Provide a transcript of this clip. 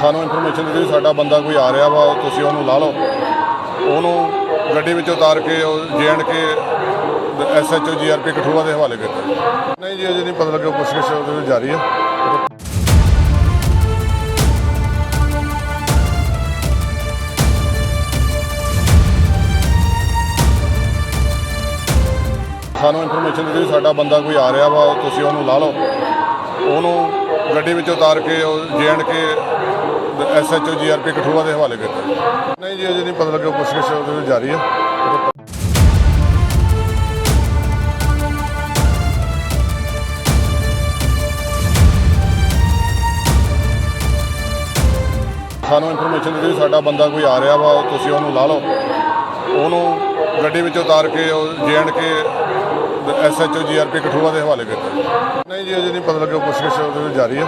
ਸਾਨੂੰ ਇਨਫੋਰਮੇਸ਼ਨ ਦਿੱਤੀ ਸਾਡਾ ਬੰਦਾ ਕੋਈ ਆ ਰਿਹਾ ਵਾ, ਤੁਸੀਂ ਉਹਨੂੰ ਲਾ ਲਓ। ਉਹਨੂੰ ਗੱਡੀ ਵਿੱਚ ਉਤਾਰ ਕੇ, ਉਹ J and K SHO GRP Kathua ਦੇ ਹਵਾਲੇ ਕੀਤਾ ਨਹੀਂ ਜੀ, ਅਜੇ ਨਹੀਂ ਪਤਾ ਲੱਗਿਆ, ਪੁੱਛਗਿੱਛ ਉਹਦੇ ਵਿੱਚ ਜਾਰੀ ਹੈ ਸਾਨੂੰ ਇਨਫੋਰਮੇਸ਼ਨ ਦਿੱਤੀ ਸਾਡਾ ਬੰਦਾ ਕੋਈ ਆ ਰਿਹਾ ਵਾ, ਤੁਸੀਂ ਉਹਨੂੰ ਲਾ ਲਓ। ਉਹਨੂੰ ਗੱਡੀ ਵਿੱਚ ਉਤਾਰ ਕੇ, ਉਹ J and K SHO GRP Kathua ਦੇ ਹਵਾਲੇ ਕੀਤਾ। ਨਹੀਂ ਜੀ, ਅਜੇ ਨਹੀਂ ਪਤਾ ਲੱਗਿਆ ਪੁੱਛਗਿੱਛ ਉਹਦੇ ਵਿੱਚ ਜਾਰੀ ਹੈ। ਸਾਨੂੰ ਇਨਫੋਰਮੇਸ਼ਨ ਦਿੱਤੀ ਸਾਡਾ ਬੰਦਾ ਕੋਈ ਆ ਰਿਹਾ ਵਾ ਤੁਸੀਂ ਉਹਨੂੰ ਲਾ ਲਓ। ਉਹਨੂੰ ਗੱਡੀ ਵਿੱਚ ਉਤਾਰ ਕੇ, ਉਹ J and K SHO GRP Kathua ਦੇ ਹਵਾਲੇ ਕੀਤਾ। ਨਹੀਂ ਜੀ, ਅਜੇ ਨਹੀਂ ਪਤਾ ਲੱਗਿਆ ਪੁੱਛਗਿੱਛ ਉਹਦੇ ਵਿੱਚ ਜਾਰੀ ਹੈ।